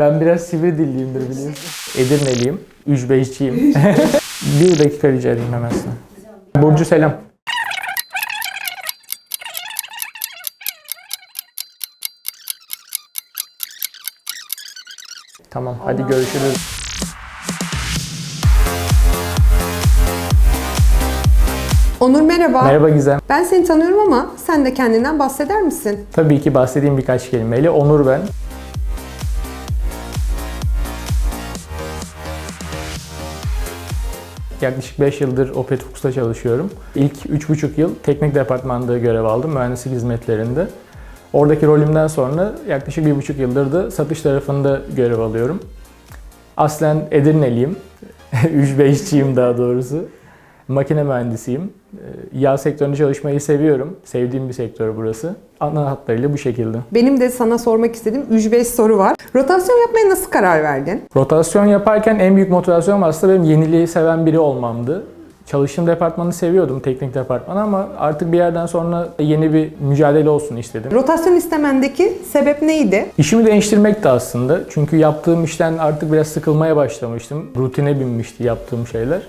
Ben biraz sivri dilliyimdir biliyorsun. Edirneliyim. Ücbeyçiyim. bir dakika rica edeyim hemen sana. Burcu selam. Tamam hadi görüşürüz. Onur merhaba. Merhaba Gizem. Ben seni tanıyorum ama sen de kendinden bahseder misin? Tabii ki bahsedeyim birkaç kelimeyle. Onur ben. Yaklaşık 5 yıldır Opet Fuchs'ta çalışıyorum. İlk 3,5 yıl teknik departmanda görev aldım mühendislik hizmetlerinde. Oradaki rolümden sonra yaklaşık 1,5 yıldır da satış tarafında görev alıyorum. Aslen Edirneliyim. Ücbeyşçiyim daha doğrusu. Makine mühendisiyim. Ee, Yağ sektöründe çalışmayı seviyorum. Sevdiğim bir sektör burası. Ana hatlarıyla bu şekilde. Benim de sana sormak istediğim 3-5 soru var. Rotasyon yapmaya nasıl karar verdin? Rotasyon yaparken en büyük motivasyonum aslında benim yeniliği seven biri olmamdı. Çalıştığım departmanı seviyordum, teknik departmanı ama artık bir yerden sonra yeni bir mücadele olsun istedim. Rotasyon istemendeki sebep neydi? İşimi değiştirmekti aslında. Çünkü yaptığım işten artık biraz sıkılmaya başlamıştım. Rutine binmişti yaptığım şeyler.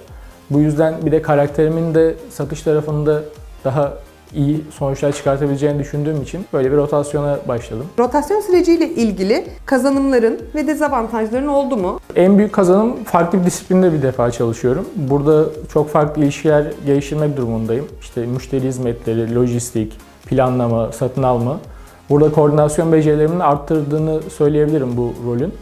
Bu yüzden bir de karakterimin de satış tarafında daha iyi sonuçlar çıkartabileceğini düşündüğüm için böyle bir rotasyona başladım. Rotasyon süreciyle ilgili kazanımların ve dezavantajların oldu mu? En büyük kazanım farklı bir disiplinde bir defa çalışıyorum. Burada çok farklı ilişkiler geliştirmek durumundayım. İşte müşteri hizmetleri, lojistik, planlama, satın alma. Burada koordinasyon becerilerimin arttırdığını söyleyebilirim bu rolün.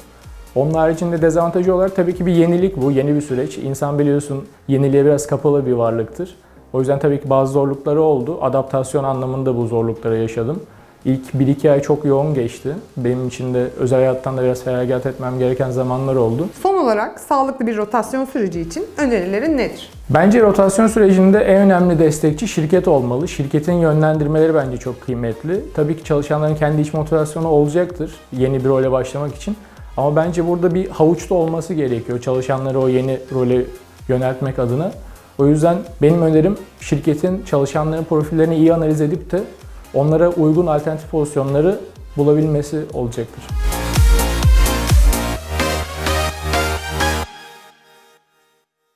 Onun haricinde dezavantajı olarak tabii ki bir yenilik bu, yeni bir süreç. İnsan biliyorsun yeniliğe biraz kapalı bir varlıktır. O yüzden tabii ki bazı zorlukları oldu. Adaptasyon anlamında bu zorlukları yaşadım. İlk 1-2 ay çok yoğun geçti. Benim için de özel hayattan da biraz feragat etmem gereken zamanlar oldu. Son olarak sağlıklı bir rotasyon süreci için önerilerin nedir? Bence rotasyon sürecinde en önemli destekçi şirket olmalı. Şirketin yönlendirmeleri bence çok kıymetli. Tabii ki çalışanların kendi iç motivasyonu olacaktır yeni bir role başlamak için. Ama bence burada bir havuçta olması gerekiyor çalışanları o yeni role yöneltmek adına. O yüzden benim önerim şirketin çalışanların profillerini iyi analiz edip de onlara uygun alternatif pozisyonları bulabilmesi olacaktır.